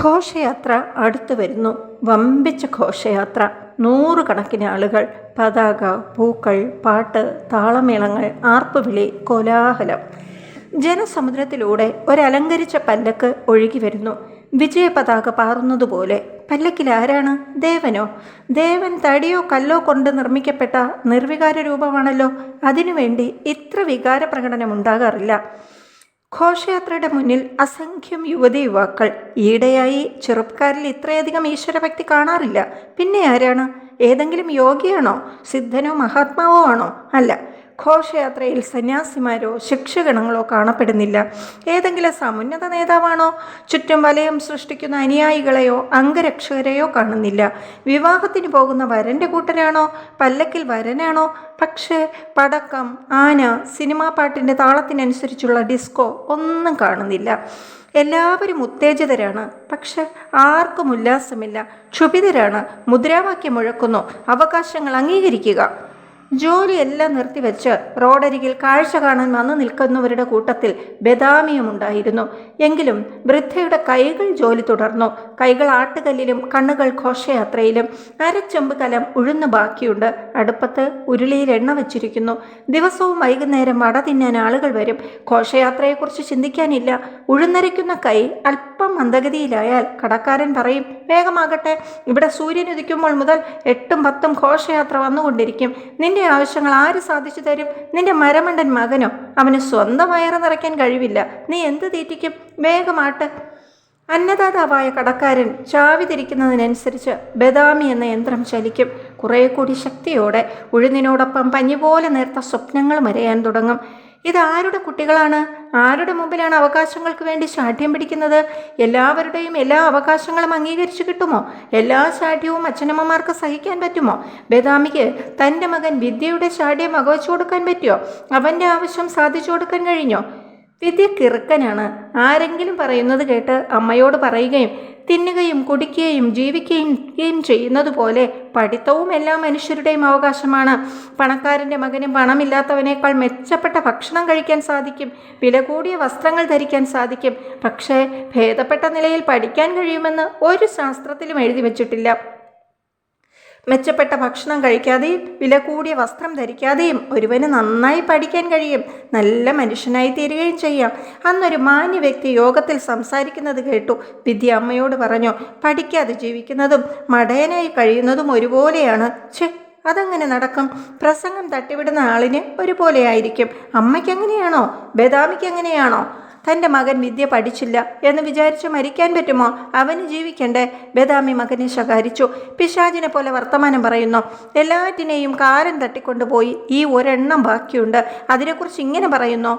ഘോഷയാത്ര അടുത്തു വരുന്നു. വമ്പിച്ച ഘോഷയാത്ര. നൂറുകണക്കിന് ആളുകൾ പതാക പൂക്കൾ പാട്ട് താളമേളങ്ങൾ ആർപ്പുവിളി കോലാഹലം. ജനസമുദ്രത്തിലൂടെ ഒരലങ്കരിച്ച പല്ലക്ക് ഒഴുകി വരുന്നു. വിജയ പതാക പാറുന്നതുപോലെ. പല്ലക്കിൽ ആരാണ്? ദേവനോ? ദേവൻ തടിയോ കല്ലോ കൊണ്ട് നിർമ്മിക്കപ്പെട്ട നിർവികാര രൂപമാണല്ലോ അതിനുവേണ്ടി ഇത്ര വികാര പ്രകടനം ഉണ്ടാകാറില്ല. ഘോഷയാത്രയുടെ മുന്നിൽ അസംഖ്യം യുവതി യുവാക്കൾ. ഈയിടെയായി ചെറുപ്പക്കാരിൽ ഇത്രയധികം ഈശ്വരഭക്തി കാണാറില്ല. പിന്നെ ആരാണ്? ഏതെങ്കിലും യോഗിയാണോ? സിദ്ധനോ മഹാത്മാവോ ആണോ? അല്ല. ഘോഷയാത്രയിൽ സന്യാസിമാരോ ശിക്ഷഗണങ്ങളോ കാണപ്പെടുന്നില്ല. ഏതെങ്കിലും സമുന്നത നേതാവാണോ? ചുറ്റും വലയം സൃഷ്ടിക്കുന്ന അനുയായികളെയോ അംഗരക്ഷകരെയോ കാണുന്നില്ല. വിവാഹത്തിന് പോകുന്ന വരന്റെ കൂട്ടരാണോ? പല്ലക്കിൽ വരനാണോ? പക്ഷേ പടക്കം ആന സിനിമാ പാട്ടിന്റെ താളത്തിനനുസരിച്ചുള്ള ഡിസ്കോ ഒന്നും കാണുന്നില്ല. എല്ലാവരും ഉത്തേജിതരാണ്. പക്ഷെ ആർക്കും ഉല്ലാസമില്ല. ക്ഷുഭിതരാണ്. മുദ്രാവാക്യം മുഴക്കുന്നു. അവകാശങ്ങൾ അംഗീകരിക്കുക. ജോലിയെല്ലാം നിർത്തിവെച്ച് റോഡരികിൽ കാഴ്ച കാണാൻ വന്നു നിൽക്കുന്നവരുടെ കൂട്ടത്തിൽ ബദാമിയുമുണ്ടായിരുന്നു എങ്കിലും വൃദ്ധയുടെ കൈകൾ ജോലി തുടർന്നു. കൈകൾ ആട്ടുകല്ലിലും കണ്ണുകൾ ഘോഷയാത്രയിലും. അരച്ചെമ്പ് കലം ഉഴുന്നു ബാക്കിയുണ്ട്. അടുപ്പത്ത് ഉരുളിയിൽ എണ്ണ വച്ചിരിക്കുന്നു. ദിവസവും വൈകുന്നേരം വട തിന്നാൻ ആളുകൾ വരും. ഘോഷയാത്രയെക്കുറിച്ച് ചിന്തിക്കാനില്ല. ഉഴുന്നരയ്ക്കുന്ന കൈ അല്പം മന്ദഗതിയിലായാൽ കടക്കാരൻ പറയും വേഗമാകട്ടെ. ഇവിടെ സൂര്യൻ ഉദിക്കുമ്പോൾ മുതൽ എട്ടും പത്തും ഘോഷയാത്ര വന്നുകൊണ്ടിരിക്കും. നിന്റെ ആവശ്യങ്ങൾ ആര് സാധിച്ചു തരും? നിന്റെ മരമണ്ടൻ മകനോ? അവന് സ്വന്തം വയറ് നിറയ്ക്കാൻ കഴിവില്ല. നീ എന്ത് തീറ്റിക്കും? വേഗമാട്ട് അന്നദാതാവായ കടക്കാരൻ ചാവി തിരിക്കുന്നതിനനുസരിച്ച് ബദാമി എന്ന യന്ത്രം ചലിക്കും. കുറേ കൂടി ശക്തിയോടെ ഉഴുന്നിനോടൊപ്പം പഞ്ഞിപോലെ നേർത്ത സ്വപ്നങ്ങൾ മരയാൻ തുടങ്ങും. ഇതാരുടെ കുട്ടികളാണ്? ആരുടെ മുമ്പിലാണ് അവകാശങ്ങൾക്ക് വേണ്ടി ശാഠ്യം പിടിക്കുന്നത്? എല്ലാവരുടെയും എല്ലാ അവകാശങ്ങളും അംഗീകരിച്ചു കിട്ടുമോ? എല്ലാ ശാഠ്യവും അച്ഛനമ്മമാർക്ക് സഹിക്കാൻ പറ്റുമോ? ബദാമിക്ക് തന്റെ മകൻ വിദ്യയുടെ ശാഠ്യം അകവച്ചു കൊടുക്കാൻ പറ്റുമോ? അവന്റെ ആവശ്യം സാധിച്ചു കൊടുക്കാൻ കഴിഞ്ഞോ? വിദ്യ കിറുക്കനാണ്. ആരെങ്കിലും പറയുന്നത് കേട്ട് അമ്മയോട് പറയുകയും തിന്നുകയും കുടിക്കുകയും ജീവിക്കുകയും ചെയ്യുന്നത് പോലെ പഠിത്തവും എല്ലാ മനുഷ്യരുടെയും അവകാശമാണ്. പണക്കാരന്റെ മകന് പണമില്ലാത്തവനേക്കാൾ മെച്ചപ്പെട്ട ഭക്ഷണം കഴിക്കാൻ സാധിക്കും. വില കൂടിയ വസ്ത്രങ്ങൾ ധരിക്കാൻ സാധിക്കും. പക്ഷേ ഭേദപ്പെട്ട നിലയിൽ പഠിക്കാൻ കഴിയുമെന്ന് ഒരു ശാസ്ത്രത്തിലും എഴുതി വച്ചിട്ടില്ല. മെച്ചപ്പെട്ട ഭക്ഷണം കഴിക്കാതെയും വില കൂടിയ വസ്ത്രം ധരിക്കാതെയും ഒരുവന് നന്നായി പഠിക്കാൻ കഴിയും നല്ല മനുഷ്യനായി തീരുകയും ചെയ്യാം. അന്നൊരു മാന്യ വ്യക്തി യോഗത്തിൽ സംസാരിക്കുന്നത് കേട്ടു വിദ്യ അമ്മയോട് പറഞ്ഞു പഠിക്കാതെ ജീവിക്കുന്നതും മടയനായി കഴിയുന്നതും ഒരുപോലെയാണ്. ഛെ അതങ്ങനെ നടക്കും. പ്രസംഗം തട്ടിവിടുന്ന ആളിന് ഒരുപോലെയായിരിക്കും. അമ്മയ്ക്ക് എങ്ങനെയാണോ? ബദാമിക്ക് എങ്ങനെയാണോ? തന്റെ മകൻ വിദ്യ പഠിച്ചില്ല എന്ന് വിചാരിച്ച് മരിക്കാൻ പറ്റുമോ? അവന് ജീവിക്കണ്ടേ? ബദാമി മകനെ ശകാരിച്ചു. പിശാചിനെ പോലെ വർത്തമാനം പറയുന്നു എല്ലാറ്റിനെയും കാരൻ തട്ടിക്കൊണ്ടുപോയി. ഈ ഒരെണ്ണം ബാക്കിയുണ്ട്. അതിനെക്കുറിച്ച് ഇങ്ങനെ പറയുന്നു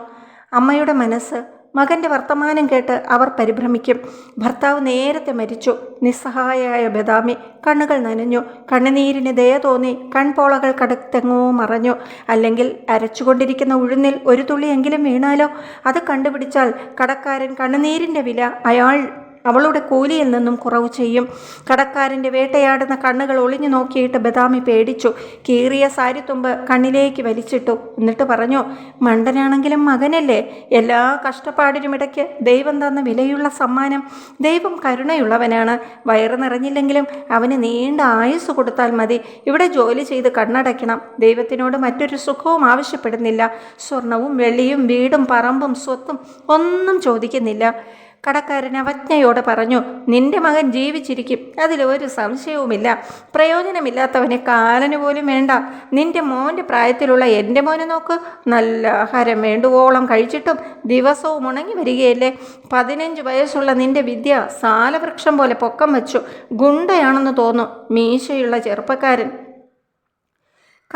അമ്മയുടെ മനസ്സ് മകന്റെ വർത്തമാനം കേട്ട് അവർ പരിഭ്രമിക്കും. ഭർത്താവ് നേരത്തെ മരിച്ചു. നിസ്സഹായയായ ബദാമി കണ്ണുകൾ നനഞ്ഞു. കണ്ണുനീരിന് ദയ തോന്നി. കൺപോളകൾ കടുത്തെങ്ങോ മറഞ്ഞു. അല്ലെങ്കിൽ അരച്ചുകൊണ്ടിരിക്കുന്ന ഉഴുന്നിൽ ഒരു തുള്ളിയെങ്കിലും വീണാലോ? അത് കണ്ടുപിടിച്ചാൽ കടക്കാരൻ കണ്ണുനീരിന്റെ വില അയാൾ അവളുടെ കൂലിയിൽ നിന്നും കുറവ് ചെയ്യും. കടക്കാരന്റെ വേട്ടയാടുന്ന കണ്ണുകൾ ഒളിഞ്ഞു നോക്കിയിട്ട് ബദാമി പേടിച്ചു. കീറിയ സാരിത്തുമ്പ് കണ്ണിലേക്ക് വലിച്ചിട്ടു. എന്നിട്ട് പറഞ്ഞു മണ്ടനാണെങ്കിലും മകനല്ലേ? എല്ലാ കഷ്ടപ്പാടിനും ഇടയ്ക്ക് ദൈവം തന്ന വിലയുള്ള സമ്മാനം ദൈവം കരുണയുള്ളവനാണ്. വയറ് നിറഞ്ഞില്ലെങ്കിലും അവന് നീണ്ട ആയുസ് കൊടുത്താൽ മതി. ഇവിടെ ജോലി ചെയ്ത് കണ്ണടയ്ക്കണം. ദൈവത്തിനോട് മറ്റൊരു സുഖവും ആവശ്യപ്പെടുന്നില്ല. സ്വർണവും വെള്ളിയും വീടും പറമ്പും സ്വത്തും ഒന്നും ചോദിക്കുന്നില്ല. കടക്കാരൻ അവജ്ഞയോടെ പറഞ്ഞു നിന്റെ മകൻ ജീവിച്ചിരിക്കും. അതിലൊരു സംശയവുമില്ല. പ്രയോജനമില്ലാത്തവനെ കാലന് പോലും വേണ്ട. നിന്റെ മോന്റെ പ്രായത്തിലുള്ള എന്റെ മോനെ നോക്ക്. നല്ല ആഹാരം വേണ്ടുവോളം കഴിച്ചിട്ടും ദിവസവും ഉണങ്ങി വരികയല്ലേ? പതിനഞ്ച് വയസ്സുള്ള നിന്റെ വിദ്യ സാലവൃക്ഷം പോലെ പൊക്കം വെച്ചു. ഗുണ്ടയാണെന്ന് തോന്നും മീശയുള്ള ചെറുപ്പക്കാരൻ.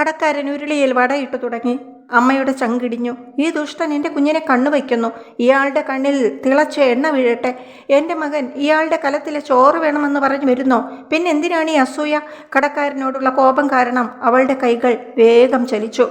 കടക്കാരൻ ഉരുളിയിൽ വടയിട്ടു തുടങ്ങി. അമ്മയുടെ ചങ്കിടിഞ്ഞു. ഈ ദുഷ്ടൻ എന്റെ കുഞ്ഞിനെ കണ്ണു വയ്ക്കുന്നു. ഇയാളുടെ കണ്ണിൽ തിളച്ച എണ്ണ വീഴട്ടെ. എന്റെ മകൻ ഇയാളുടെ കലത്തിലെ ചോറ് വേണമെന്ന് പറഞ്ഞു വരുന്നോ? പിന്നെ എന്തിനാണ് ഈ അസൂയ? കടക്കാരനോടുള്ള കോപം കാരണം അവളുടെ കൈകൾ വേഗം ചലിച്ചു.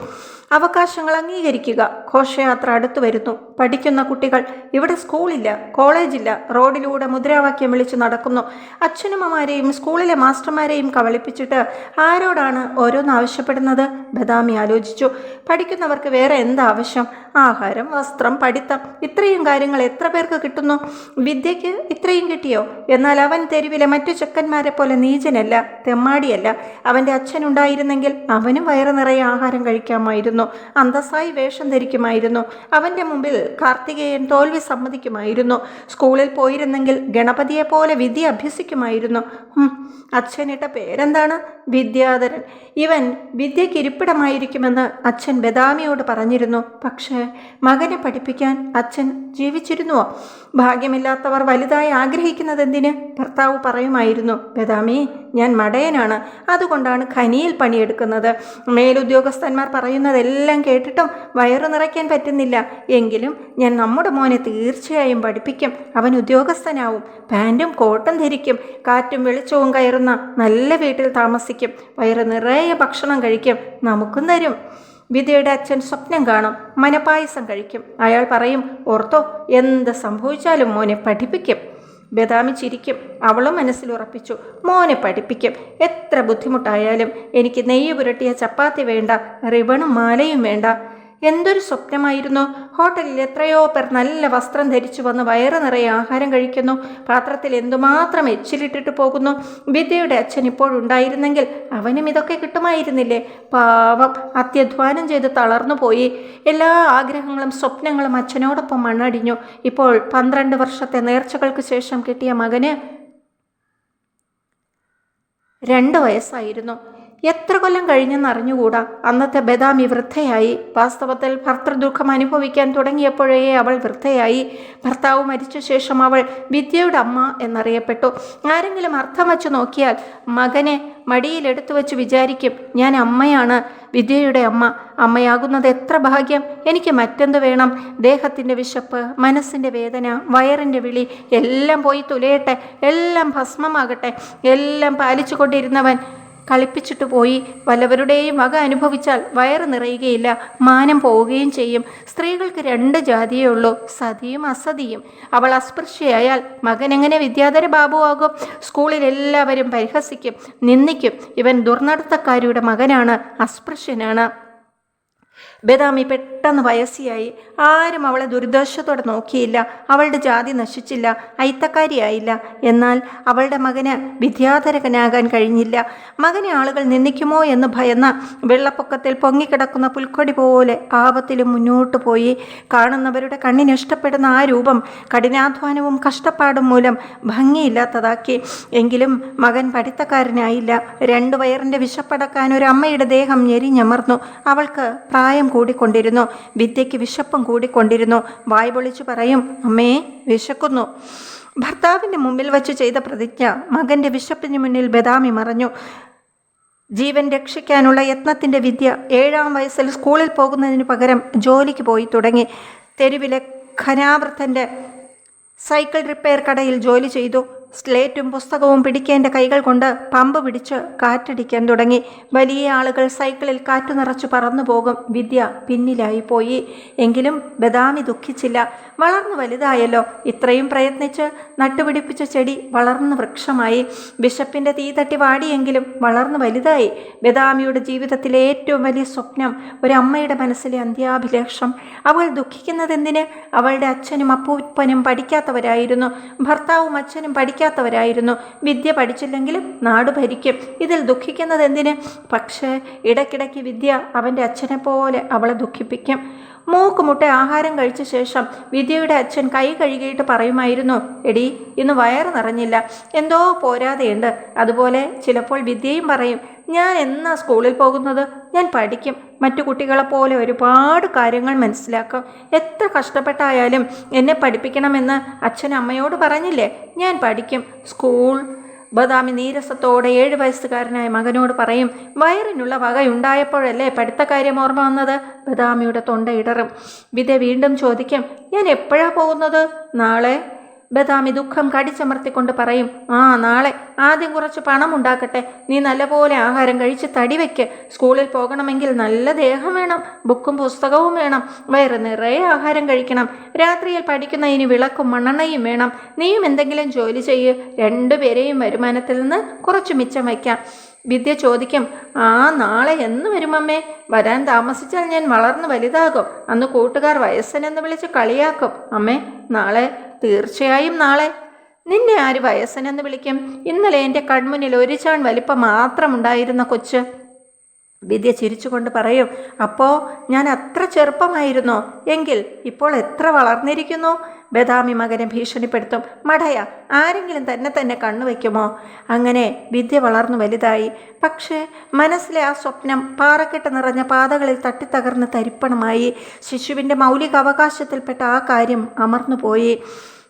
അവകാശങ്ങൾ അംഗീകരിക്കുക. ഘോഷയാത്ര അടുത്തു വരുന്നു. പഠിക്കുന്ന കുട്ടികൾ ഇവിടെ സ്കൂളില്ല കോളേജില്ല റോഡിലൂടെ മുദ്രാവാക്യം വിളിച്ച് നടക്കുന്നു. അച്ഛനമ്മമാരെയും സ്കൂളിലെ മാസ്റ്റർമാരെയും കവളിപ്പിച്ചിട്ട് ആരോടാണ് ഓരോന്ന് ആവശ്യപ്പെടുന്നത്? ബദാമി ആലോചിച്ചു. പഠിക്കുന്നവർക്ക് വേറെ എന്താവശ്യം ആഹാരം വസ്ത്രം പഠിത്തം. ഇത്രയും കാര്യങ്ങൾ എത്ര പേർക്ക് കിട്ടുന്നു? വിദ്യയ്ക്ക് ഇത്രയും കിട്ടിയോ? എന്നാൽ അവൻ തെരുവിലെ മറ്റു ചെക്കന്മാരെ പോലെ നീചനല്ല തെമ്മാടിയല്ല. അവന്റെ അച്ഛനുണ്ടായിരുന്നെങ്കിൽ അവനും വയറു നിറയെ ആഹാരം കഴിക്കാമായിരുന്നു. അന്തസ്സായി വേഷം ധരിക്കുമായിരുന്നു. അവന്റെ മുമ്പിൽ കാർത്തികേയൻ തോൽവി സമ്മതിക്കുമായിരുന്നു. സ്കൂളിൽ പോയിരുന്നെങ്കിൽ ഗണപതിയെ പോലെ വിദ്യ അഭ്യസിക്കുമായിരുന്നു. അച്ഛനിട്ട പേരെന്താണ്? വിദ്യാധരൻ. ഇവൻ വിദ്യയ്ക്ക് ഇരിപ്പിടമായിരിക്കുമെന്ന് അച്ഛൻ ബദാമിയോട് പറഞ്ഞിരുന്നു. പക്ഷേ മകനെ പഠിപ്പിക്കാൻ അച്ഛൻ ജീവിച്ചിരുന്നുവോ? ഭാഗ്യമില്ലാത്തവർ വലുതായി ആഗ്രഹിക്കുന്നത് ആഗ്രഹിക്കുന്നതെന്തിന്? ഭർത്താവ് പറയുമായിരുന്നു ബദാമി ഞാൻ മടയനാണ്. അതുകൊണ്ടാണ് ഖനിയിൽ പണിയെടുക്കുന്നത്. മേലുദ്യോഗസ്ഥന്മാർ പറയുന്നതെല്ലാം കേട്ടിട്ടും വയറു നിറയ്ക്കാൻ പറ്റുന്നില്ല. എങ്കിലും ഞാൻ നമ്മുടെ മോനെ തീർച്ചയായും പഠിപ്പിക്കും. അവൻ ഉദ്യോഗസ്ഥനാവും. പാന്റും കോട്ടും ധരിക്കും. കാറ്റും വെളിച്ചവും കയറുന്ന നല്ല വീട്ടിൽ താമസിക്കും. വയറു നിറയെ ഭക്ഷണം കഴിക്കും. നമുക്കും തരും. വിദ്യയുടെ അച്ഛൻ സ്വപ്നം കാണും. മനപായസം കഴിക്കും. അയാൾ പറയും ഓർത്തോ എന്ത് സംഭവിച്ചാലും മോനെ പഠിപ്പിക്കും. ബദാമി ചിരിക്കും അവളും മനസ്സിലുറപ്പിച്ചു മോനെ പഠിപ്പിക്കും. എത്ര ബുദ്ധിമുട്ടായാലും എനിക്ക് നെയ്യ് പുരട്ടിയ ചപ്പാത്തി വേണ്ട റിബണും മാലയും വേണ്ട. എന്തൊരു സ്വപ്നമായിരുന്നു. ഹോട്ടലിൽ എത്രയോ പേർ നല്ല വസ്ത്രം ധരിച്ചു വന്ന് വയറ് നിറയെ ആഹാരം കഴിക്കുന്നു. പാത്രത്തിൽ എന്തുമാത്രം എച്ചിലിട്ടിട്ട് പോകുന്നു. വിദ്യയുടെ അച്ഛൻ ഇപ്പോഴുണ്ടായിരുന്നെങ്കിൽ അവനും ഇതൊക്കെ കിട്ടുമായിരുന്നില്ലേ? പാവം അത്യധ്വാനം ചെയ്ത് തളർന്നു പോയി. എല്ലാ ആഗ്രഹങ്ങളും സ്വപ്നങ്ങളും അച്ഛനോടൊപ്പം മണ്ണടിഞ്ഞു. ഇപ്പോൾ പന്ത്രണ്ട് വർഷത്തെ നേർച്ചകൾക്ക് ശേഷം കിട്ടിയ മകന് രണ്ട് വയസ്സായിരുന്നു. എത്ര കൊല്ലം കഴിഞ്ഞെന്ന് അറിഞ്ഞുകൂടാ? അന്നത്തെ ബദാമി വൃദ്ധയായി. വാസ്തവത്തിൽ ഭർത്തൃദുഃഖം അനുഭവിക്കാൻ തുടങ്ങിയപ്പോഴേ അവൾ വൃദ്ധയായി. ഭർത്താവ് മരിച്ച ശേഷം അവൾ വിദ്യയുടെ അമ്മ എന്നറിയപ്പെട്ടു. ആരെങ്കിലും അർത്ഥം വച്ച് നോക്കിയാൽ മകനെ മടിയിലെടുത്തു വെച്ച് വിചാരിക്കും ഞാൻ അമ്മയാണ് വിദ്യയുടെ അമ്മ. അമ്മയാകുന്നത് എത്ര ഭാഗ്യം. എനിക്ക് മറ്റെന്ത് വേണം? ദേഹത്തിന്റെ വിശപ്പ് മനസ്സിന്റെ വേദന വയറിന്റെ വിളി. എല്ലാം പോയി തുലയട്ടെ. എല്ലാം ഭസ്മമാകട്ടെ. എല്ലാം പാലിച്ചു കൊണ്ടിരുന്നവൻ കളിപ്പിച്ചിട്ട് പോയി. വല്ലവരുടെയും വക അനുഭവിച്ചാൽ വയറ് നിറയുകയില്ല. മാനം പോവുകയും ചെയ്യും. സ്ത്രീകൾക്ക് രണ്ട് ജാതിയേ ഉള്ളൂ. സതിയും അസതിയും. അവൾ അസ്പൃശ്യയായാൽ മകൻ എങ്ങനെ വിദ്യാധര ബാബുവാകും? സ്കൂളിൽ എല്ലാവരും പരിഹസിക്കും. നിന്ദിക്കും. ഇവൻ ദുർനടത്തക്കാരിയുടെ മകനാണ്. അസ്പൃശ്യനാണ്. ബദാമി പെട്ടെന്ന് വയസ്സിയായി. ആരും അവളെ ദുരിതാശ്വത്തോടെ നോക്കിയില്ല. അവളുടെ ജാതി നശിച്ചില്ല. അയിത്തക്കാരിയായില്ല. എന്നാൽ അവളുടെ മകന് വിദ്യാധരകനാകാൻ കഴിഞ്ഞില്ല. മകനെ ആളുകൾ നിന്ദിക്കുമോ എന്ന് ഭയന്ന വെള്ളപ്പൊക്കത്തിൽ പൊങ്ങിക്കിടക്കുന്ന പുൽക്കൊടി പോലെ ആപത്തിലും മുന്നോട്ട് പോയി. കാണുന്നവരുടെ കണ്ണിന് ഇഷ്ടപ്പെടുന്ന ആ രൂപം കഠിനാധ്വാനവും കഷ്ടപ്പാടും മൂലം ഭംഗിയില്ലാത്തതാക്കി. എങ്കിലും മകൻ പഠിത്തക്കാരനായില്ല. രണ്ടു വയറിന്റെ വിശപ്പടക്കാൻ ഒരു അമ്മയുടെ ദേഹം ഞെരിഞ്ഞമർന്നു. അവൾക്ക് പ്രായം കൂടിക്കൊണ്ടിരുന്നു. വിദ്യയ്ക്ക് വിശപ്പും കൂടിക്കൊണ്ടിരുന്നു. വായ് പൊളിച്ചു പറയും അമ്മേ വിശക്കുന്നു. ഭർത്താവിന്റെ മുമ്പിൽ വച്ച് ചെയ്ത പ്രതിജ്ഞ മകന്റെ വിശപ്പിന് മുന്നിൽ ബദാമി മറഞ്ഞു. ജീവൻ രക്ഷിക്കാനുള്ള യത്നത്തിന്റെ വിദ്യ ഏഴാം വയസ്സിൽ സ്കൂളിൽ പോകുന്നതിന് പകരം ജോലിക്ക് പോയി തുടങ്ങി. തെരുവിലെ ഖനാവൃത്തന്റെ സൈക്കിൾ റിപ്പയർ കടയിൽ ജോലി ചെയ്തു. സ്ലേറ്റും പുസ്തകവും പിടിക്കേണ്ട കൈകൾ കൊണ്ട് പമ്പ് പിടിച്ച് കാറ്റടിക്കാൻ തുടങ്ങി. വലിയ ആളുകൾ സൈക്കിളിൽ കാറ്റ് നിറച്ചു പറന്നു പോകും. വിദ്യ പിന്നിലായി പോയി. എങ്കിലും ബദാമി ദുഃഖിച്ചില്ല. വളർന്നു വലുതായല്ലോ. ഇത്രയും പ്രയത്നിച്ച് നട്ടുപിടിപ്പിച്ച ചെടി വളർന്നു വൃക്ഷമായി. ബിഷപ്പിന്റെ തീ തട്ടി വാടിയെങ്കിലും വളർന്നു വലുതായി. ബദാമിയുടെ ജീവിതത്തിലെ ഏറ്റവും വലിയ സ്വപ്നം ഒരമ്മയുടെ മനസ്സിലെ അന്ത്യാഭിലേഷം. അവൾ ദുഃഖിക്കുന്നതെന്തിന്? അവളുടെ അച്ഛനും അപ്പൂപ്പനും പഠിക്കാത്തവരായിരുന്നു. ഭർത്താവും അച്ഛനും പഠിക്കാത്തവരായിരുന്നു. വിദ്യ പഠിച്ചില്ലെങ്കിലും നാട് ഭരിക്കും. ഇതിൽ ദുഃഖിക്കുന്നത് എന്തിന്? പക്ഷേ ഇടയ്ക്കിടയ്ക്ക് വിദ്യ അവന്റെ അച്ഛനെ പോലെ അവളെ ദുഃഖിപ്പിക്കും. മൂക്കുമുട്ട ആഹാരം കഴിച്ച ശേഷം വിദ്യയുടെ അച്ഛൻ കൈ കഴുകിയിട്ട് പറയുമായിരുന്നു എടി ഇന്ന് വയറ് നിറഞ്ഞില്ല. എന്തോ പോരാതെയുണ്ട്. അതുപോലെ ചിലപ്പോൾ വിദ്യയും പറയും ഞാൻ എന്നാ സ്കൂളിൽ പോകുന്നത്? ഞാൻ പഠിക്കും. മറ്റു കുട്ടികളെപ്പോലെ ഒരുപാട് കാര്യങ്ങൾ മനസ്സിലാക്കും. എത്ര കഷ്ടപ്പെട്ടായാലും എന്നെ പഠിപ്പിക്കണമെന്ന് അച്ഛൻ അമ്മയോട് പറഞ്ഞില്ലേ? ഞാൻ പഠിക്കും. സ്കൂൾ ബദാമി നീരസത്തോടെ ഏഴ് വയസ്സുകാരനായ മകനോട് പറയും വയറിനുള്ള വകയുണ്ടായപ്പോഴല്ലേ പഠിത്തക്കാര്യം ഓർമ്മ വന്നത്? ബദാമിയുടെ തൊണ്ട ഇടറും. വിധ വീണ്ടും ചോദിക്കും ഞാൻ എപ്പോഴാ പോകുന്നത്? നാളെ ബദാമി ദുഃഖം കടിച്ചമർത്തിക്കൊണ്ട് പറയും ആ നാളെ. ആദ്യം കുറച്ച് പണം ഉണ്ടാക്കട്ടെ. നീ നല്ലപോലെ ആഹാരം കഴിച്ച് തടി വെക്ക്. സ്കൂളിൽ പോകണമെങ്കിൽ നല്ല ദേഹം വേണം. ബുക്കും പുസ്തകവും വേണം. വയറ് നിറയെ ആഹാരം കഴിക്കണം. രാത്രിയിൽ പഠിക്കുന്നതിന് വിളക്കും മണ്ണെണ്ണയും വേണം. നീയും എന്തെങ്കിലും ജോലി ചെയ്യ്. രണ്ടുപേരെയും വരുമാനത്തിൽ നിന്ന് കുറച്ച് മിച്ചം വയ്ക്കാം. വിദ്യ ചോദിക്കും ആ നാളെ എന്ന് വരുമമ്മേ? വരാൻ താമസിച്ചാൽ ഞാൻ വളർന്ന് വലുതാകും. അന്ന് കൂട്ടുകാർ വയസ്സനെന്ന് വിളിച്ച് കളിയാക്കും. അമ്മേ നാളെ തീർച്ചയായും നാളെ. നിന്നെ ആര് വയസ്സനെന്ന് വിളിക്കും? ഇന്നലെ എന്റെ കൺമുന്നിൽ ഒരു ചാൺ വലിപ്പം മാത്രമുണ്ടായിരുന്ന കൊച്ച്. വിദ്യ ചിരിച്ചുകൊണ്ട് പറയും അപ്പോൾ ഞാൻ അത്ര ചെറുപ്പമായിരുന്നോ? എങ്കിൽ ഇപ്പോൾ എത്ര വളർന്നിരിക്കുന്നു? ബദാമി മകനെ ഭീഷണിപ്പെടുത്തും മടയ ആരെങ്കിലും തന്നെ തന്നെ കണ്ണുവെക്കുമോ അങ്ങനെ വിദ്യ വളർന്നു വലുതായി. പക്ഷേ മനസ്സിലെ ആ സ്വപ്നം പാറക്കെട്ട് നിറഞ്ഞ പാതകളിൽ തട്ടിത്തകർന്ന് തരിപ്പണമായി. ശിശുവിന്റെ മൗലിക അവകാശത്തിൽപ്പെട്ട ആ കാര്യം അമർന്നുപോയി.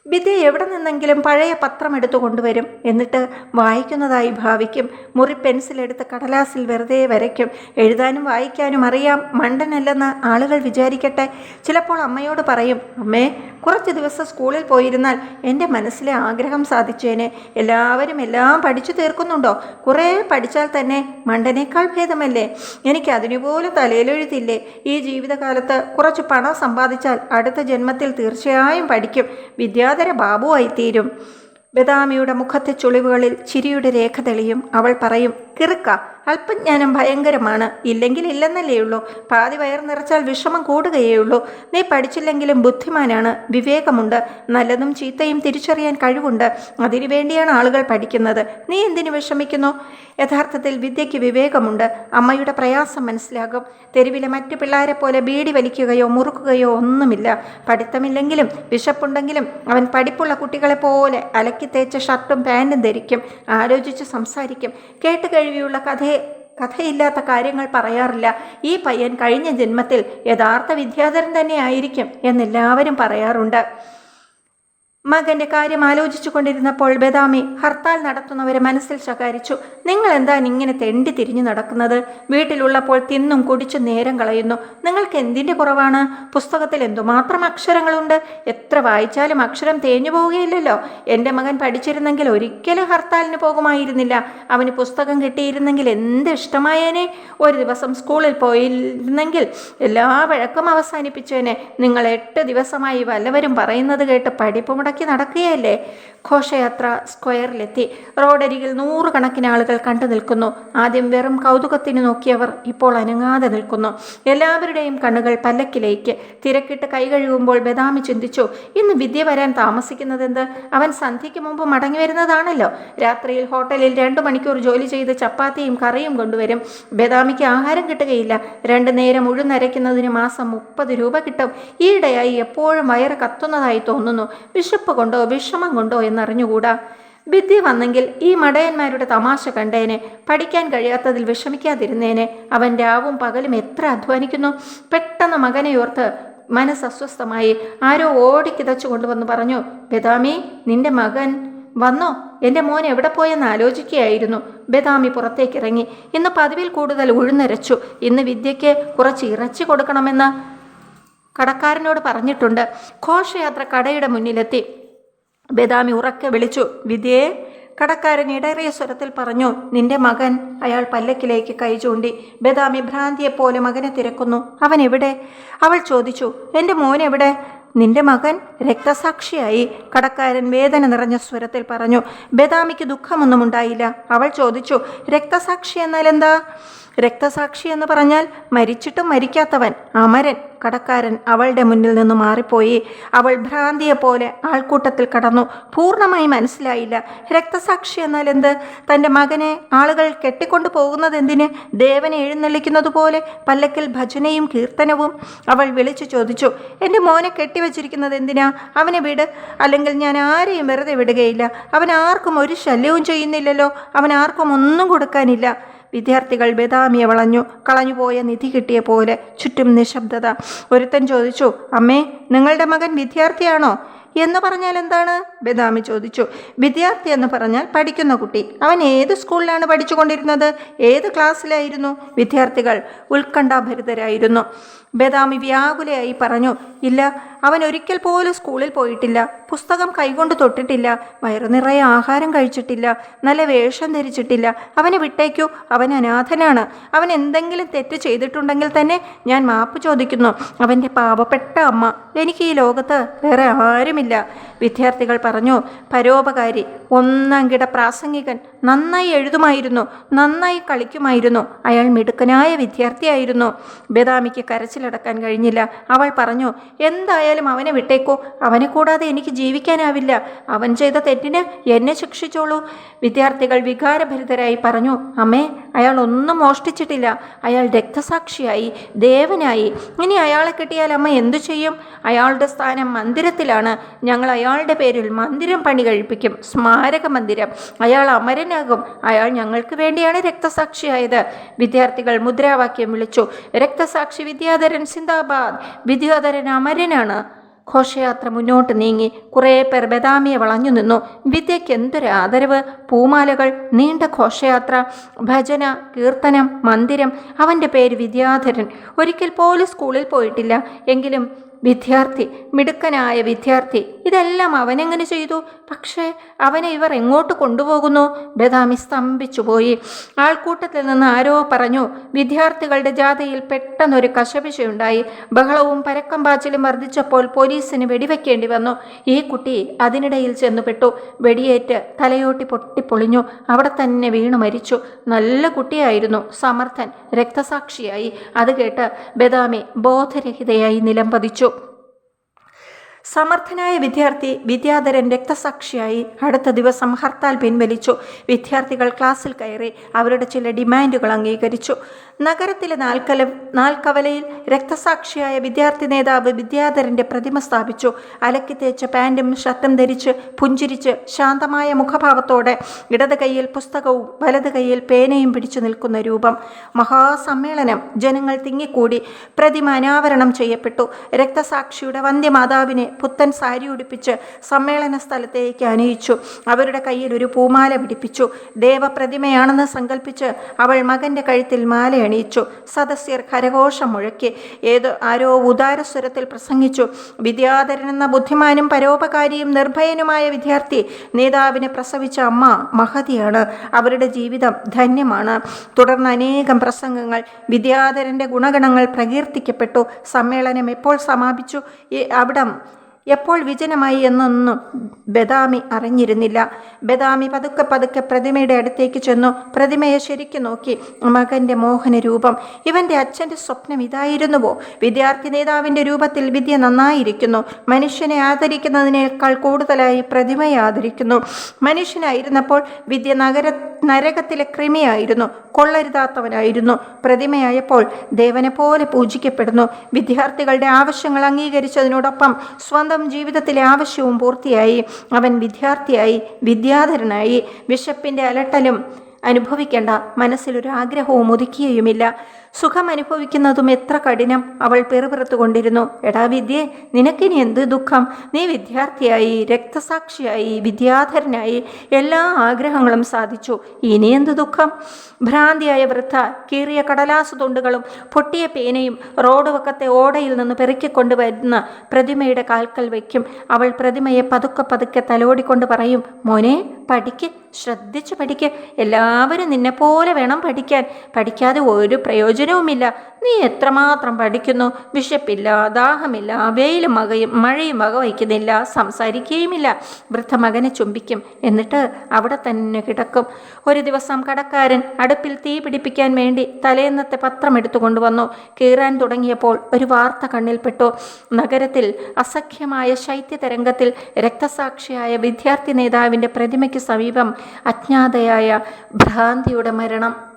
വിദ്യ എവിടെ നിന്നെങ്കിലും പഴയ പത്രം എടുത്തു കൊണ്ടുവരും. എന്നിട്ട് വായിക്കുന്നതായി ഭാവിക്കും മുറി പെൻസിലെടുത്ത് കടലാസിൽ വെറുതെ വരയ്ക്കും. എഴുതാനും വായിക്കാനും അറിയാം. മണ്ടനല്ലെന്ന് ആളുകൾ വിചാരിക്കട്ടെ. ചിലപ്പോൾ അമ്മയോട് പറയും അമ്മേ കുറച്ച് ദിവസം സ്കൂളിൽ പോയിരുന്നാൽ എന്റെ മനസ്സിലെ ആഗ്രഹം സാധിച്ചേനെ. എല്ലാവരും എല്ലാം പഠിച്ചു തീർക്കുന്നുണ്ടോ? കുറേ പഠിച്ചാൽ തന്നെ മണ്ടനേക്കാൾ ഭേദമല്ലേ? എനിക്ക് അതിനുപോലും തലയിലെഴുതില്ലേ ഈ ജീവിതകാലത്ത് കുറച്ച് പണം സമ്പാദിച്ചാൽ അടുത്ത ജന്മത്തിൽ തീർച്ചയായും പഠിക്കും. വിദ്യാ വിദ്യാധര ബാബുവായി തീരും ബദാമിയുടെ മുഖത്തെ ചുളിവുകളിൽ ചിരിയുടെ രേഖ തെളിയും. അവൾ പറയും കിറുക്ക അല്പജ്ഞാനം ഭയങ്കരമാണ്. ഇല്ലെങ്കിൽ ഇല്ലെന്നല്ലേ ഉള്ളൂ. പാതി വയർ നിറച്ചാൽ വിഷമം കൂടുകയേ ഉള്ളൂ. നീ പഠിച്ചില്ലെങ്കിലും ബുദ്ധിമാനാണ്. വിവേകമുണ്ട്. നല്ലതും ചീത്തയും തിരിച്ചറിയാൻ കഴിവുണ്ട്. അതിനു വേണ്ടിയാണ് ആളുകൾ പഠിക്കുന്നത്. നീ എന്തിനു വിഷമിക്കുന്നു? യഥാർത്ഥത്തിൽ വിദ്യയ്ക്ക് വിവേകമുണ്ട്. അമ്മയുടെ പ്രയാസം മനസ്സിലാകും. തെരുവിലെ മറ്റു പിള്ളേരെ പോലെ ബീഡി വലിക്കുകയോ മുറുക്കുകയോ ഒന്നുമില്ല. പഠിത്തമില്ലെങ്കിലും വിശപ്പുണ്ടെങ്കിലും അവൻ പഠിപ്പുള്ള കുട്ടികളെ പോലെ അലക്കി തേച്ച ഷർട്ടും പാന്റും ധരിക്കും. ആലോചിച്ച് സംസാരിക്കും. കേട്ട് കഴിവിയുള്ള കഥയെ കഥയില്ലാത്ത കാര്യങ്ങൾ പറയാറില്ല. ഈ പയ്യൻ കഴിഞ്ഞ ജന്മത്തിൽ യഥാർത്ഥ വിദ്യാധരൻ തന്നെ ആയിരിക്കും എന്നെല്ലാവരും പറയാറുണ്ട്. മകന്റെ കാര്യം ആലോചിച്ചു കൊണ്ടിരുന്നപ്പോൾ ബദാമി ഹർത്താൽ നടത്തുന്നവരെ മനസ്സിൽ ശകാരിച്ചു. നിങ്ങൾ എന്താ ഇങ്ങനെ തെണ്ടി തിരിഞ്ഞു നടക്കുന്നത്? വീട്ടിലുള്ളപ്പോൾ തിന്നും കുടിച്ചും നേരം കളയുന്നു. നിങ്ങൾക്ക് എന്തിന്റെ കുറവാണ്? പുസ്തകത്തിൽ എന്തുമാത്രം അക്ഷരങ്ങളുണ്ട്? എത്ര വായിച്ചാലും അക്ഷരം തേഞ്ഞു പോവുകയില്ലല്ലോ. എന്റെ മകൻ പഠിച്ചിരുന്നെങ്കിൽ ഒരിക്കലും ഹർത്താലിന് പോകുമായിരുന്നില്ല. അവന് പുസ്തകം കിട്ടിയിരുന്നെങ്കിൽ എന്ത് ഇഷ്ടമായേനെ? ഒരു ദിവസം സ്കൂളിൽ പോയിരുന്നെങ്കിൽ എല്ലാ വഴക്കും അവസാനിപ്പിച്ചേനെ. നിങ്ങൾ എട്ട് ദിവസമായി വല്ലവരും പറയുന്നത് കേട്ട് പഠിപ്പ് മുടക്കി നടക്കുകയല്ലേ? ഘോഷയാത്ര സ്ക്വയറിലെത്തി. റോഡരികിൽ നൂറുകണക്കിന് ആളുകൾ കണ്ടു നിൽക്കുന്നു. ആദ്യം വെറും കൗതുകത്തിന് നോക്കിയവർ ഇപ്പോൾ അനങ്ങാതെ നിൽക്കുന്നു. എല്ലാവരുടെയും കണ്ണുകൾ പല്ലക്കിലേക്ക്. തിരക്കിട്ട് കൈ കഴുകുമ്പോൾ ബദാമി ചിന്തിച്ചു ഇന്ന് വിദ്യ വരാൻ താമസിക്കുന്നതെന്ത്? അവൻ സന്ധ്യയ്ക്ക് മുമ്പ് മടങ്ങി വരുന്നതാണല്ലോ. രാത്രിയിൽ ഹോട്ടലിൽ രണ്ടു മണിക്കൂർ ജോലി ചെയ്ത് ചപ്പാത്തിയും കറിയും കൊണ്ടുവരും. ബദാമിക്ക് ആഹാരം കിട്ടുകയില്ല. രണ്ടു നേരം ഉഴുന്നരയ്ക്കുന്നതിന് മാസം മുപ്പത് രൂപ കിട്ടും. ഈയിടെയായി എപ്പോഴും വയറ് കത്തുന്നതായി തോന്നുന്നു. വിശപ്പ് കൊണ്ടോ വിഷമം കൊണ്ടോ എന്നറിഞ്ഞുകൂടാ? വിദ്യ വന്നെങ്കിൽ ഈ മടയന്മാരുടെ തമാശ കണ്ടേനെ. പഠിക്കാൻ കഴിയാത്തതിൽ വിഷമിക്കാതിരുന്നേനെ. അവൻ രാവും പകലും എത്ര അധ്വാനിക്കുന്നു. പെട്ടെന്ന് മകനെ ഓർത്ത് മനസ്സസ്വസ്ഥമായി ആരോ ഓടി ഓടിക്കിതച്ചു കൊണ്ടുവന്ന് പറഞ്ഞു ബദാമി നിന്റെ മകൻ വന്നോ? എന്റെ മോൻ എവിടെ പോയെന്ന് ആലോചിക്കുകയായിരുന്നു. ബദാമി പുറത്തേക്കിറങ്ങി. ഇന്ന് പതിവിൽ കൂടുതൽ ഉഴുന്നരച്ചു. ഇന്ന് വിദ്യയ്ക്ക് കുറച്ച് ഇറച്ചി കൊടുക്കണമെന്ന് കടക്കാരനോട് പറഞ്ഞിട്ടുണ്ട്. ഘോഷയാത്ര കടയുടെ മുന്നിലെത്തി. ബദാമി ഉറക്കെ വിളിച്ചു. വിദ്യയെ കടക്കാരൻ ഇടറിയ സ്വരത്തിൽ പറഞ്ഞു നിന്റെ മകൻ അയാൾ പല്ലക്കിലേക്ക് കൈ ചൂണ്ടി. ബദാമി ഭ്രാന്തിയെപ്പോലെ മകനെ തിരക്കുന്നു. അവൻ എവിടെ? അവൾ ചോദിച്ചു എന്റെ മോൻ എവിടെ? നിന്റെ മകൻ രക്തസാക്ഷിയായി. കടക്കാരൻ വേദന നിറഞ്ഞ സ്വരത്തിൽ പറഞ്ഞു ബദാമിക്ക് ദുഃഖമൊന്നും ഉണ്ടായില്ല. അവൾ ചോദിച്ചു രക്തസാക്ഷി എന്നാൽ എന്താ? രക്തസാക്ഷി എന്ന് പറഞ്ഞാൽ മരിച്ചിട്ടും മരിക്കാത്തവൻ അമരൻ. കടക്കാരൻ അവളുടെ മുന്നിൽ നിന്ന് മാറിപ്പോയി. അവൾ ഭ്രാന്തിയെപ്പോലെ ആൾക്കൂട്ടത്തിൽ കടന്നു. പൂർണമായി മനസ്സിലായില്ല. രക്തസാക്ഷി എന്നാൽ എന്ത്? തന്റെ മകനെ ആളുകൾ കെട്ടിക്കൊണ്ടു പോകുന്നത് എന്തിന്? ദേവനെ എഴുന്നള്ളിക്കുന്നത് പോലെ പല്ലക്കിൽ ഭജനയും കീർത്തനവും. അവൾ വിളിച്ചു ചോദിച്ചു എന്റെ മോനെ കെട്ടിവെച്ചിരിക്കുന്നത് എന്തിനാ? അവനെ വിട്. അല്ലെങ്കിൽ ഞാൻ ആരെയും വെറുതെ വിടുകയില്ല. അവൻ ആർക്കും ഒരു ശല്യവും ചെയ്യുന്നില്ലല്ലോ. അവൻ ആർക്കും ഒന്നും കൊടുക്കാനില്ല. വിദ്യാർത്ഥികൾ ബദാമിയെ വളഞ്ഞു കളഞ്ഞുപോയ നിധി കിട്ടിയ പോലെ ചുറ്റും നിശബ്ദത. ഒരുത്തൻ ചോദിച്ചു അമ്മേ നിങ്ങളുടെ മകൻ വിദ്യാർത്ഥിയാണോ? എന്ന് പറഞ്ഞാൽ എന്താണ്? ബദാമി ചോദിച്ചു വിദ്യാർത്ഥി എന്ന് പറഞ്ഞാൽ പഠിക്കുന്ന കുട്ടി. അവൻ ഏത് സ്കൂളിലാണ് പഠിച്ചുകൊണ്ടിരുന്നത്? ഏത് ക്ലാസ്സിലായിരുന്നു? വിദ്യാർത്ഥികൾ ഉത്കണ്ഠാഭരിതരായിരുന്നു. ബദാമി വ്യാകുലയായി പറഞ്ഞു ഇല്ല അവൻ ഒരിക്കൽ പോലും സ്കൂളിൽ പോയിട്ടില്ല. പുസ്തകം കൈകൊണ്ട് തൊട്ടിട്ടില്ല. വയറുനിറയെ ആഹാരം കഴിച്ചിട്ടില്ല. നല്ല വേഷം ധരിച്ചിട്ടില്ല. അവനെ വിട്ടേക്കൂ. അവൻ അനാഥനാണ്. അവൻ എന്തെങ്കിലും തെറ്റ് ചെയ്തിട്ടുണ്ടെങ്കിൽ തന്നെ ഞാൻ മാപ്പ് ചോദിക്കുന്നു. അവന്റെ പാവപ്പെട്ട അമ്മ എനിക്ക് ഈ ലോകത്ത് വേറെ ആരുമില്ല. വിദ്യാർത്ഥികൾ പറഞ്ഞു പരോപകാരി ഒന്നാം കിട പ്രാസംഗികൻ നന്നായി എഴുതുമായിരുന്നു നന്നായി കളിക്കുമായിരുന്നു. അയാൾ മിടുക്കനായ വിദ്യാർത്ഥിയായിരുന്നു. ബദാമിക്ക് കരച്ചിലടക്കാൻ കഴിഞ്ഞില്ല. അവൾ പറഞ്ഞു എന്തായാലും അവനെ വിട്ടേക്കോ. അവനെ കൂടാതെ എനിക്ക് ജീവിക്കാനാവില്ല. അവൻ ചെയ്ത തെറ്റിന് എന്നെ ശിക്ഷിച്ചോളൂ. വിദ്യാർത്ഥികൾ വികാരഭരിതരായി പറഞ്ഞു അമ്മേ അയാൾ ഒന്നും മോഷ്ടിച്ചിട്ടില്ല. അയാൾ രക്തസാക്ഷിയായി ദേവനായി. ഇനി അയാളെ കിട്ടിയാൽ അമ്മ എന്തു ചെയ്യും? അയാളുടെ സ്ഥാനം മന്ദിരത്തിലാണ്. ഞങ്ങൾ അയാളുടെ പേരിൽ മന്ദിരം പണി കഴിപ്പിക്കും. സ്മാരക മന്ദിരം. അയാൾ അമരനാകും. അയാൾ ഞങ്ങൾക്ക് വേണ്ടിയാണ് രക്തസാക്ഷിയായത്. വിദ്യാർത്ഥികൾ മുദ്രാവാക്യം വിളിച്ചു രക്തസാക്ഷി വിദ്യാധരൻ സിന്ദാബാദ്. വിദ്യാധരൻ അമരനാണ്. ഘോഷയാത്ര മുന്നോട്ട് നീങ്ങി കുറേ പേർ ബദാമിയെ വളഞ്ഞു നിന്നു. വിദ്യയ്ക്ക് എന്തൊരു ആദരവ്. പൂമാലകൾ നീണ്ട ഘോഷയാത്ര ഭജന കീർത്തനം മന്ദിരം. അവന്റെ പേര് വിദ്യാധരൻ. ഒരിക്കൽ പോലും സ്കൂളിൽ പോയിട്ടില്ല. എങ്കിലും വിദ്യാർത്ഥി മിടുക്കനായ വിദ്യാർത്ഥി ഇതെല്ലാം അവനെങ്ങനെ ചെയ്തു? പക്ഷേ അവനെ ഇവർ എങ്ങോട്ട് കൊണ്ടുപോകുന്നു? ബദാമി സ്തംഭിച്ചുപോയി. ആൾക്കൂട്ടത്തിൽ നിന്ന് ആരോ പറഞ്ഞു വിദ്യാർത്ഥികളുടെ ജാഥയിൽ പെട്ടെന്നൊരു കശപിശയുണ്ടായി. ബഹളവും പരക്കം പാച്ചിലും വർദ്ധിച്ചപ്പോൾ പോലീസിന് വെടിവെക്കേണ്ടി വന്നു. ഈ കുട്ടി അതിനിടയിൽ ചെന്നുപെട്ടു. വെടിയേറ്റ് തലയോട്ടി പൊട്ടിപ്പൊളിഞ്ഞു. അവിടെ തന്നെ വീണു മരിച്ചു. നല്ല കുട്ടിയായിരുന്നു. സമർത്ഥൻ രക്തസാക്ഷിയായി. അത് കേട്ട് ബദാമി ബോധരഹിതയായി നിലംപതിച്ചു. സമർത്ഥനായ വിദ്യാർത്ഥി വിദ്യാധരൻ രക്തസാക്ഷിയായി അടുത്ത ദിവസം ഹർത്താൽ പിൻവലിച്ചു. വിദ്യാർത്ഥികൾ ക്ലാസ്സിൽ കയറി അവരുടെ ചില ഡിമാൻഡുകൾ അംഗീകരിച്ചു. നഗരത്തിലെ നാൽക്കല നാൽക്കവലയിൽ രക്തസാക്ഷിയായ വിദ്യാർത്ഥി നേതാവ് വിദ്യാധരന്റെ പ്രതിമ സ്ഥാപിച്ചു. അലക്കി തേച്ച പാന്റും ഷർട്ടും ധരിച്ച് പുഞ്ചിരിച്ച് ശാന്തമായ മുഖഭാവത്തോടെ ഇടത് കൈയിൽ പുസ്തകവും വലത് കൈയിൽ പേനയും പിടിച്ചു നിൽക്കുന്ന രൂപം. മഹാസമ്മേളനം ജനങ്ങൾ തിങ്ങിക്കൂടി. പ്രതിമ അനാവരണം ചെയ്യപ്പെട്ടു. രക്തസാക്ഷിയുടെ വന്ധ്യമാതാവിനെ പുത്തൻ സാരി ഉടുപ്പിച്ച് സമ്മേളന സ്ഥലത്തേക്ക് അനയിച്ചു അവരുടെ കയ്യിൽ ഒരു പൂമാല പിടിപ്പിച്ചു. ദേവപ്രതിമയാണെന്ന് സങ്കല്പിച്ച് അവൾ മകന്റെ കഴുത്തിൽ മാല അണിയിച്ചു. സദസ്യർ കരഘോഷം മുഴക്കി. ഏതോ ആരോ ഉദാരസ്വരത്തിൽ പ്രസംഗിച്ചു. വിദ്യാധരൻ എന്ന ബുദ്ധിമാനും പരോപകാരിയും നിർഭയനുമായ വിദ്യാർത്ഥി നേതാവിനെ പ്രസവിച്ച അമ്മ മഹതിയാണ്. അവരുടെ ജീവിതം ധന്യമാണ്. തുടർന്ന് അനേകം പ്രസംഗങ്ങൾ വിദ്യാധരന്റെ ഗുണഗണങ്ങൾ പ്രകീർത്തിക്കപ്പെട്ടു. സമ്മേളനം എപ്പോൾ സമാപിച്ചു? അവിടം എപ്പോൾ വിജനമായി എന്നൊന്നും ബദാമി അറിഞ്ഞിരുന്നില്ല. ബദാമി പതുക്കെ പതുക്കെ പ്രതിമയുടെ അടുത്തേക്ക് ചെന്നു. പ്രതിമയെ ശരിക്കു നോക്കി. മകന്റെ മോഹന രൂപം. ഇവന്റെ അച്ഛന്റെ സ്വപ്നം ഇതായിരുന്നുവോ? വിദ്യാർത്ഥി നേതാവിന്റെ രൂപത്തിൽ വിദ്യ നന്നായിരിക്കുന്നു. മനുഷ്യനെ ആദരിക്കുന്നതിനേക്കാൾ കൂടുതലായി പ്രതിമയെ ആദരിക്കുന്നു. മനുഷ്യനായിരുന്നപ്പോൾ വിദ്യ നഗര നരകത്തിലെ കൃമിയായിരുന്നു കൊള്ളരുതാത്തവനായിരുന്നു. പ്രതിമയായപ്പോൾ ദേവനെ പോലെ പൂജിക്കപ്പെടുന്നു. വിദ്യാർത്ഥികളുടെ ആവശ്യങ്ങൾ അംഗീകരിച്ചതിനോടൊപ്പം സ്വന്തം ജീവിതത്തിലെ ആവശ്യവും പൂർത്തിയായി. അവൻ വിദ്യാർത്ഥിയായി വിദ്യാധരനായി. ബിഷപ്പിന്റെ അലട്ടലും അനുഭവിക്കേണ്ട മനസ്സിലൊരു ആഗ്രഹവും സുഖം അനുഭവിക്കുന്നതും എത്ര കഠിനം. അവൾ പെറുപിറുത്തുകൊണ്ടിരുന്നു എടാ വിദ്യേ നിനക്കിനി എന്ത് ദുഃഖം? നീ വിദ്യാർത്ഥിയായി രക്തസാക്ഷിയായി വിദ്യാധരനായി എല്ലാ ആഗ്രഹങ്ങളും സാധിച്ചു. ഇനി എന്ത് ദുഃഖം? ഭ്രാന്തിയായ വൃദ്ധ കീറിയ കടലാസ് തുണ്ടുകളും പൊട്ടിയ പേനയും റോഡ് വക്കത്തെ ഓടയിൽ നിന്ന് പെറുക്കിക്കൊണ്ട് വരുന്ന പ്രതിമയുടെ കാൽക്കൽ വയ്ക്കും. അവൾ പ്രതിമയെ പതുക്കെ പതുക്കെ തലോടിക്കൊണ്ട് പറയും മോനെ പഠിക്ക് ശ്രദ്ധിച്ച് പഠിക്ക്. എല്ലാവരും നിന്നെപ്പോലെ വേണം പഠിക്കാൻ. പഠിക്കാതെ ഒരു പ്രയോജനവുമില്ല. നീ എത്രമാത്രം പഠിക്കുന്നു? വിശപ്പില്ല ദാഹമില്ല വെയിലും മകയും മഴയും വക വയ്ക്കുന്നില്ല സംസാരിക്കുകയുമില്ല. വൃദ്ധ മകനെ ചുംബിക്കും എന്നിട്ട് അവിടെ തന്നെ കിടക്കും. ഒരു ദിവസം കടക്കാരൻ അടുപ്പിൽ തീ പിടിപ്പിക്കാൻ വേണ്ടി തലേന്നത്തെ പത്രം എടുത്തു കൊണ്ടുവന്നു. കീറാൻ തുടങ്ങിയപ്പോൾ ഒരു വാർത്ത കണ്ണിൽപ്പെട്ടു. നഗരത്തിൽ അസഖ്യമായ ശൈത്യതരംഗത്തിൽ രക്തസാക്ഷിയായ വിദ്യാർത്ഥി നേതാവിന്റെ പ്രതിമയ്ക്ക് സമീപം അജ്ഞാതയായ ഭ്രാന്തിയുടെ മരണം.